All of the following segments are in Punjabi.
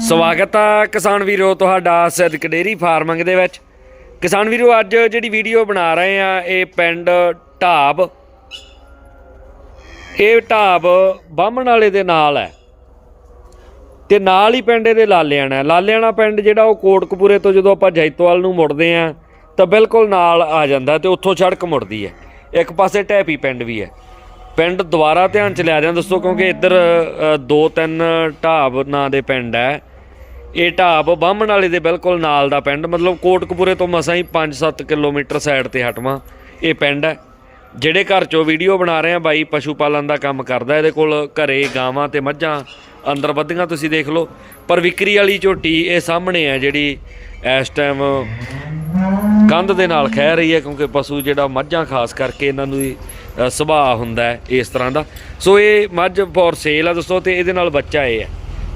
ਸਵਾਗਤ ਆ ਕਿਸਾਨ ਵੀਰੋ ਤੁਹਾਡਾ ਸਿੱਧਕ ਡੇਰੀ ਫਾਰਮਿੰਗ ਦੇ ਵਿੱਚ। ਕਿਸਾਨ ਵੀਰੋ, ਅੱਜ ਜਿਹੜੀ ਵੀਡੀਓ ਬਣਾ ਰਹੇ ਆ, ਇਹ ਪਿੰਡ ਢਾਬ। ਇਹ ਢਾਬ ਬਾਹਮਣ ਵਾਲੇ ਦੇ ਨਾਲ ਹੈ। ਤੇ ਨਾਲ ਹੀ ਪਿੰਡ ਇਹਦੇ ਲਾਲਿਆਣਾ ਲਾਲਿਆਣਾ ਪਿੰਡ ਜਿਹੜਾ ਉਹ ਕੋਟਕਪੂਰੇ ਤੋਂ ਜਦੋਂ ਆਪਾਂ ਜੈਤਵਾਲ ਨੂੰ ਮੁੜਦੇ ਆ, ਤਾਂ ਬਿਲਕੁਲ ਨਾਲ ਆ ਜਾਂਦਾ ਤੇ ਉੱਥੋਂ ਸੜਕ ਮੁੜਦੀ ਹੈ। ਇੱਕ ਪਾਸੇ ਢੈਪੀ ਪਿੰਡ ਵੀ ਹੈ। ਪਿੰਡ ਦੁਬਾਰਾ ਧਿਆਨ ਚ ਲਿਆ ਦਿਆਂ ਦੱਸੋ ਕਿਉਂਕਿ ਇੱਧਰ ਦੋ ਤਿੰਨ ਢਾਬ ਨਾਂ ਦੇ ਪਿੰਡ ਹੈ। ਇਹ ਢਾਬ ਬਾਹਮਣ ਵਾਲੇ ਦੇ ਬਿਲਕੁਲ ਨਾਲ ਦਾ ਪਿੰਡ, ਮਤਲਬ ਕੋਟਕਪੂਰੇ ਤੋਂ ਮਸਾਂ ਹੀ 5-7 ਕਿਲੋਮੀਟਰ ਸਾਈਡ ਤੇ ਹਟਵਾ, ਇਹ ਪਿੰਡ ਹੈ। ਜਿਹੜੇ ਘਰ ਚੋਂ ਵੀਡੀਓ ਬਣਾ ਰਹੇ ਆ, ਬਾਈ ਪਸ਼ੂ ਪਾਲਣ ਦਾ ਕੰਮ ਕਰਦਾ, ਇਹਦੇ ਕੋਲ ਘਰੇ ਗਾਵਾਂ ਤੇ ਮੱਝਾਂ, ਅੰਦਰ ਵੱਧੀਆਂ ਤੁਸੀਂ ਦੇਖ ਲਓ। ਪਰ ਵਿਕਰੀ ਵਾਲੀ ਝੋਟੀ ਇਹ ਸਾਹਮਣੇ ਹੈ, ਜਿਹੜੀ ਇਸ ਟਾਈਮ ਕੰਧ ਦੇ ਨਾਲ ਖਹਿ ਰਹੀ ਹੈ, ਕਿਉਂਕਿ ਪਸ਼ੂ ਜਿਹੜਾ ਮੱਝਾਂ ਖਾਸ ਕਰਕੇ ਇਹਨਾਂ ਨੂੰ ਸੁਭਾਅ ਹੁੰਦਾ ਹੈ ਇਸ ਤਰ੍ਹਾਂ ਦਾ। ਸੋ ਇਹ ਮੱਝ ਫੋਰ ਸੇਲ ਆ ਦੋਸਤੋ ਤੇ ਇਹਦੇ ਨਾਲ ਬੱਚਾ ਇਹ ਹੈ।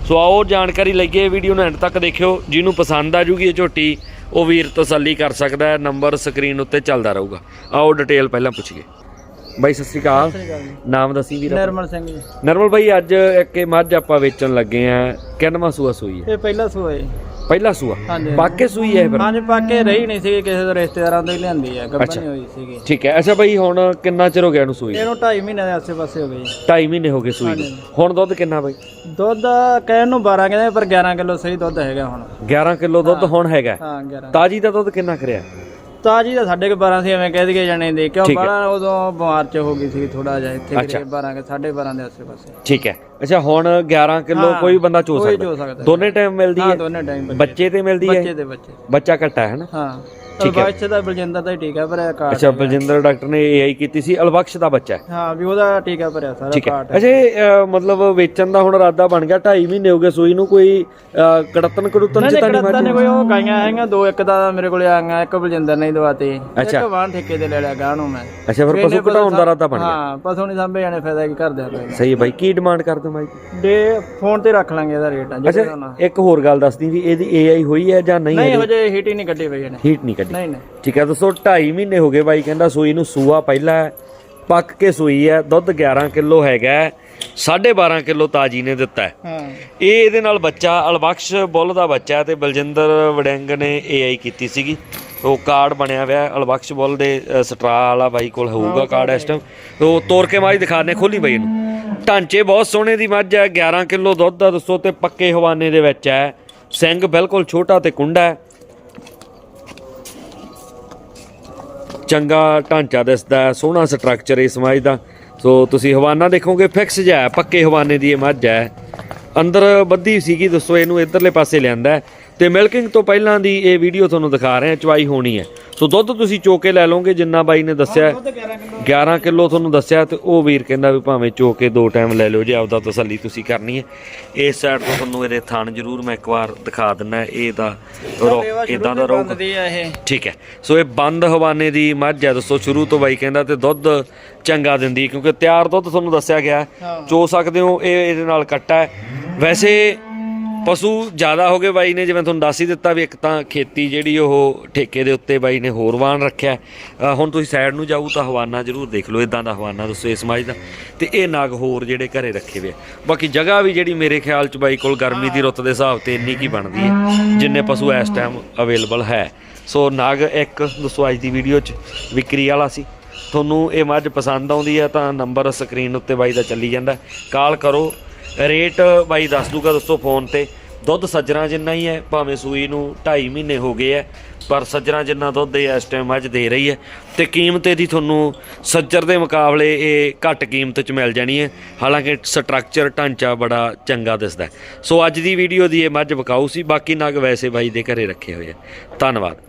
ਸੋ ਆਓ ਜਾਣਕਾਰੀ ਲਈਏ ਵੀਡੀਓ ਨੂੰ ਐਂਡ ਤੱਕ ਦੇਖਿਓ। ਜਿਹਨੂੰ ਪਸੰਦ ਆ ਜੂਗੀ ਇਹ ਝੋਟੀ ਉਹ ਵੀਰ ਤਸੱਲੀ ਕਰ ਸਕਦਾ ਹੈ। ਨੰਬਰ ਸਕਰੀਨ ਉੱਤੇ ਚੱਲਦਾ ਰਹੂਗਾ। ਆਓ ਡਿਟੇਲ ਪਹਿਲਾਂ ਪੁੱਛੀਏ। ਬਾਈ ਸਤਿ ਸ਼੍ਰੀ ਅਕਾਲ। ਨਾਮ ਦੱਸੀ ਵੀਰ। ਨਰਮਲ ਸਿੰਘ ਜੀ। ਨਰਮਲ ਬਾਈ ਅੱਜ ਇੱਕ ਮੱਝ ਆਪਾਂ ਵੇਚਣ ਲੱਗੇ ਆ। ਕਿੰਨਵਾਂ ਸੂਆ ਸੂਈ ਹੈ? ਇਹ ਪਹਿਲਾ ਸੂਆ ਪਹਿਲਾ ਸੂਆ? ਹਾਂਜੀ। ਪਾਕੇ ਸੂਈ ਹੈ ਇਹ ਫਿਰ? ਹਾਂਜੀ ਪਾਕੇ ਰਹੀ ਨਹੀਂ ਸੀ ਕਿਸੇ ਦੇ ਰਿਸ਼ਤੇਦਾਰਾਂ ਤੋਂ ਹੀ ਲਿਆਂਦੀ ਹੈ ਅੱਛਾ। ਨਹੀਂ ਹੋਈ ਸੀਗੀ। ਠੀਕ ਹੈ ਅੱਛਾ ਬਾਈ ਹੁਣ ਕਿੰਨਾ ਚਿਰ ਹੋ ਗਿਆ ਇਹਨੂੰ ਸੂਈ? ਇਹਨੂੰ 2.5 ਮਹੀਨੇ ਦੇ ਆਸੇ ਪਾਸੇ ਹੋ ਗਏ ਜੀ। 2.5 ਮਹੀਨੇ ਹੋ ਗਏ ਸੂਈ ਨੂੰ। ਹੁਣ ਦੁੱਧ ਕਿੰਨਾ ਬਾਈ? ਦੁੱਧ ਕਹਿਣ ਨੂੰ 12 ਕਹਿੰਦੇ ਪਰ 11 ਕਿਲੋ ਸਹੀ ਦੁੱਧ ਹੈਗਾ ਹੁਣ। 11 ਕਿਲੋ ਦੁੱਧ ਹੁਣ ਹੈਗਾ। ਹਾਂ 11 ਤਾਜੀ ਦਾ ਦੁੱਧ ਕਿੰਨਾ ਕਰਿਆ ਤਾਜੀ ਦਾ ਸਾਡੇ ਕੋ 12 ਸੀ ਐਵੇਂ ਕਹਿ ਦਈਏ ਜਾਣੇ ਦੇ। ਕਿਉਂ ਠੀਕ ਹੈ। ਬਾਲਾ ਉਦੋਂ ਬਿਮਾਰ ਚ ਹੋ ਗਈ ਸੀ ਥੋੜਾ ਜਿਹਾ ਇੱਥੇ ਅੱਛਾ। ਕਰੀਬ 12 ਕੇ 12.5 ਦੇ ਆਸੇ ਪਾਸੇ ਠੀਕ ਹੈ। ਅੱਛਾ ਹੁਣ 11 ਕਿਲੋ ਹਾਂ, ਕੋਈ ਬੰਦਾ ਚੋ ਕੋਈ ਸਕਦਾ। ਦੋਨੇ ਟਾਈਮ ਮਿਲਦੀ ਹਾਂ ਹੈ। ਦੋਨੇ ਟਾਈਮ ਬੱਚੇ ਤੇ ਮਿਲਦੀ ਬੱਚੇ ਹੈ ਦੇ ਬੱਚੇ। ਬੱਚਾ ਘੱਟਾ ਹੈ ਨਾ? ਹਾਂ। ਠੀਕ ਹੈ। ਬੱਚੇ ਦਾ ਬਲਜਿੰਦਰ ਦਾ ਹੀ ਟੀਕਾ ਭਰਿਆ ਕਾਰਡ ਅੱਛਾ ਬਲਜਿੰਦਰ ਡਾਕਟਰ ਨੇ ਏਆਈ ਕੀਤੀ ਸੀ ਅਲਬਖਸ਼ ਦਾ ਬੱਚਾ ਹੈ। ਹਾਂ ਵੀ ਉਹਦਾ ਟੀਕਾ ਭਰਿਆ ਸਾਰਾ ਠੀਕ ਹੈ। ਕਾਰਡ ਅੱਛਾ ਇਹ, ਅ, ਮਤਲਬ ਵੇਚਣ ਦਾ ਹੁਣ ਇਰਾਦਾ ਬਣ ਗਿਆ 2.5 ਮਹੀਨੇ ਹੋ ਗਏ ਸੂਈ ਨੂੰ ਕੋਈ ਅ, ਕੜਤਨ ਕੜੂਤਨ ਨਹੀਂ ਚ ਤਾਂ ਨਹੀਂ ਨਹੀਂ ਮੱਝ ਕੋਈ ਉਹ ਗਾਈਆਂ ਹੈਗੀਆਂ ਦੋ ਇੱਕ ਦਾ ਮੇਰੇ ਕੋਲੇ ਆਈਆਂ ਇੱਕ ਬਲਜਿੰਦਰ ਨੇ ਹੀ ਦਵਾਤੀ। ਅੱਛਾ। ਇੱਕ ਵਾਹਨ ਠੇਕੇ ਤੇ ਲੈ ਲਿਆ ਗਾਹ ਨੂੰ ਮੈਂ। ਅੱਛਾ ਫਿਰ ਪਸ਼ੂ ਘਟਾਉਣ ਦਾ ਇਰਾਦਾ ਬਣ ਗਿਆ। ਹਾਂ ਪਸ਼ੂ ਨਹੀਂ ਸਾਂਭੇ ਜਾਣੇ ਫਾਇਦਾ ਕੀ ਕਰਦੇ ਆ ਕੋਈ ਸਹੀ ਹੈ ਬਾਈ ਕੀ ਡਿਮਾਂਡ ਕਰਦੇ ਹੋ ਬਾਈ? ਡੇ ਫੋਨ ਤੇ ਰੱਖ ਲਾਂਗੇ ਇਹਦਾ ਰੇਟ ਆ ਜਿਹੜਾ ਅੱਛਾ ਹੋਣਾ। ਇੱਕ ਹੋਰ ਗੱਲ ਦੱਸਦੀ ਵੀ ਇਹਦੀ ਏਆਈ ਹੋਈ ਹੈ ਜਾਂ ਨਹੀਂ ਨਹੀਂ ਹੈ ਹਜੇ ਹੀਟ ਹੀ ਨਹੀਂ ਕੱਢੀ ਪਈ ਇਹਨੇ। ਹੀਟ ਨਹੀਂ ਨਹੀਂ ਨਹੀਂ ਠੀਕ ਹੈ ਦੋਸਤੋ 2.5 ਮਹੀਨੇ ਹੋ ਗਏ ਬਾਈ ਕਹਿੰਦਾ ਸੂਈ ਨੂੰ ਸੂਆ ਪਹਿਲਾ ਪੱਕ ਕੇ ਸੂਈ ਹੈ ਦੁੱਧ 11 ਕਿਲੋ ਹੈਗਾ ਹੈ, 12.5 ਕਿਲੋ ਤਾਜੀ ਨੇ ਦਿੱਤਾ ਹੈ। ਇਹ ਇਹਦੇ ਨਾਲ ਬੱਚਾ ਅਲਬਖਸ਼ ਬੁੱਲ ਦਾ ਬੱਚਾ ਤੇ ਬਲਜਿੰਦਰ ਵੜਿੰਗ ਨੇ ਏਆਈ ਕੀਤੀ ਸੀਗੀ। ਉਹ ਕਾਰਡ ਬਣਿਆ ਹੋਇਆ ਅਲਬਖਸ਼ ਬੁੱਲ ਦੇ ਸਟਰਾ ਵਾਲਾ ਬਾਈ ਕੋਲ ਹੋਊਗਾ ਕਾਰਡ ਇਸ ਟਾਈਮ ਉਹ ਤੋੜ ਕੇ ਮਾਝ ਦਿਖਾਣੇ ਖੋਲੀ ਬਾਈ ਇਹਨੂੰ। ਢਾਂਚੇ ਬਹੁਤ ਸੋਹਣੇ ਦੀ ਮੱਝ ਹੈ 11 ਕਿਲੋ ਦੁੱਧ ਦਾ ਦੱਸੋ ਤੇ ਪੱਕੇ ਹਵਾਨੇ ਦੇ ਵਿੱਚ ਹੈ। ਸਿੰਘ ਬਿਲਕੁਲ ਛੋਟਾ ਤੇ ਕੁੰਡਾ ਹੈ। ਚੰਗਾ ਢਾਂਚਾ ਦਿਸਦਾ ਹੈ ਸੋਹਣਾ ਸਟਰਕਚਰ ਇਸ ਮੱਝ ਦਾ। ਸੋ ਤੁਸੀਂ ਹਵਾਨਾ ਦੇਖੋਗੇ ਫਿਕਸ ਜਿਹਾ ਹੈ, ਪੱਕੇ ਹਵਾਨੇ ਦੀ ਇਹ ਮੱਝ ਹੈ। ਅੰਦਰ ਬੱਧੀ ਸੀਗੀ ਦੱਸੋ ਇਹਨੂੰ ਇਧਰਲੇ ਪਾਸੇ ਲਿਆਂਦਾ ਹੈ। ਤੇ ਮਿਲਕਿੰਗ ਤੋਂ ਪਹਿਲਾਂ ਦੀ ਇਹ ਵੀਡੀਓ ਤੁਹਾਨੂੰ ਦਿਖਾ ਰਹੇ ਹਾਂ ਚਵਾਈ ਹੋਣੀ ਹੈ। ਸੋ ਦੁੱਧ ਤੁਸੀਂ ਚੋ ਕੇ ਲੈ ਲਓਗੇ ਜਿੰਨਾ ਬਾਈ ਨੇ ਦੱਸਿਆ 11 ਕਿਲੋ ਤੁਹਾਨੂੰ ਦੱਸਿਆ ਤੇ ਉਹ ਵੀਰ ਕਹਿੰਦਾ ਵੀ ਭਾਵੇਂ ਚੋ ਕੇ ਦੋ ਟਾਈਮ ਲੈ ਲਿਓ ਜੇ ਆਪਦਾ ਤਸੱਲੀ ਤੁਸੀਂ ਕਰਨੀ ਹੈ। ਇਸ ਸਾਈਡ ਤੋਂ ਤੁਹਾਨੂੰ ਇਹਦੇ ਥਣ ਜ਼ਰੂਰ ਮੈਂ ਇੱਕ ਵਾਰ ਦਿਖਾ ਦਿੰਨਾ ਇਹ ਦਾ ਇਦਾਂ ਦਾ ਇਹ। ਠੀਕ ਹੈ। ਸੋ ਇਹ ਬੰਦ ਹਵਾਨੇ ਦੀ ਮੱਝ ਹੈ। ਦੋਸਤੋ ਸ਼ੁਰੂ ਤੋਂ ਬਾਈ ਕਹਿੰਦਾ ਤੇ ਦੁੱਧ ਚੰਗਾ ਦਿੰਦੀ ਕਿਉਂਕਿ ਤਿਆਰ ਦੁੱਧ ਤੁਹਾਨੂੰ ਦੱਸਿਆ ਗਿਆ। ਚੋ ਸਕਦੇ ਹੋ ਇਹ ਇਹਦੇ ਨਾਲ ਕੱਟਾ ਵੈਸੇ ਪਸ਼ੂ ਜ਼ਿਆਦਾ ਹੋ ਗਏ ਬਾਈ ਨੇ, ਜਿਵੇਂ ਤੁਹਾਨੂੰ ਦੱਸ ਹੀ ਦਿੱਤਾ ਵੀ ਇੱਕ ਤਾਂ ਖੇਤੀ ਜਿਹੜੀ ਉਹ ਠੇਕੇ ਦੇ ਉੱਤੇ ਬਾਈ ਨੇ ਹੋਰ ਵਾਹਨ ਰੱਖਿਆ। ਹੁਣ ਤੁਸੀਂ ਸਾਈਡ ਨੂੰ ਜਾਊ ਤਾਂ ਹਵਾਨਾ ਜ਼ਰੂਰ ਦੇਖ ਲਓ ਇਦਾਂ ਦਾ ਹਵਾਨਾ ਦੱਸੋ ਇਸ ਮੱਝ ਦਾ। ਤੇ ਇਹ ਨਾਗ ਹੋਰ ਜਿਹੜੇ ਘਰੇ ਰੱਖੇ ਹੋਏ ਆ। ਬਾਕੀ ਜਗ੍ਹਾ ਵੀ ਜਿਹੜੀ ਮੇਰੇ ਖਿਆਲ ਚ ਬਾਈ ਕੋਲ ਗਰਮੀ ਦੀ ਰੁੱਤ ਦੇ ਹਿਸਾਬ ਤੇ ਇੰਨੀ ਕੀ ਬਣਦੀ ਹੈ, ਜਿੰਨੇ ਪਸ਼ੂ ਇਸ ਟਾਈਮ ਅਵੇਲੇਬਲ ਹੈ। ਸੋ ਨਾਗ ਇੱਕ, ਦੱਸੋ ਅੱਜ ਦੀ ਵੀਡੀਓ ਚ ਵਿਕਰੀ ਵਾਲਾ ਸੀ। ਤੁਹਾਨੂੰ ਇਹ ਮੱਝ ਪਸੰਦ ਆਉਂਦੀ ਹੈ ਤਾਂ ਨੰਬਰ ਸਕਰੀਨ ਉੱਤੇ ਬਾਈ ਦਾ ਚੱਲੀ ਜਾਂਦਾ। ਕਾਲ ਕਰੋ ਰੇਟ ਬਾਈ ਦੱਸ ਦੂਗਾ ਦੋਸਤੋ ਫੋਨ ਤੇ। ਦੁੱਧ ਸੱਜਰਾਂ ਜਿੰਨਾ ਹੀ ਹੈ, ਭਾਵੇਂ ਸੂਈ ਨੂੰ 2.5 ਮਹੀਨੇ ਹੋ ਗਏ ਹੈ, ਪਰ ਸੱਜਰਾਂ ਜਿੰਨਾ ਦੁੱਧ ਇਹ ਇਸ ਟਾਈਮ ਮੱਝ ਦੇ ਰਹੀ ਹੈ। ਤੇ ਕੀਮਤ ਇਹਦੀ ਤੁਹਾਨੂੰ ਸੱਜਰ ਦੇ ਮੁਕਾਬਲੇ ਇਹ ਘੱਟ ਕੀਮਤ 'ਚ ਮਿਲ ਜਾਣੀ ਹੈ। ਹਾਲਾਂਕਿ ਸਟਰਕਚਰ ਢਾਂਚਾ ਬੜਾ ਚੰਗਾ ਦਿਸਦਾ ਸੋ ਅੱਜ ਦੀ ਵੀਡੀਓ ਦੀ ਇਹ ਮੱਝ ਵਿਕਾਊ ਸੀ, ਬਾਕੀ ਨਗ ਵੈਸੇ ਬਾਈ ਦੇ ਘਰੇ ਰੱਖੇ ਹੋਏ ਆ ਧੰਨਵਾਦ।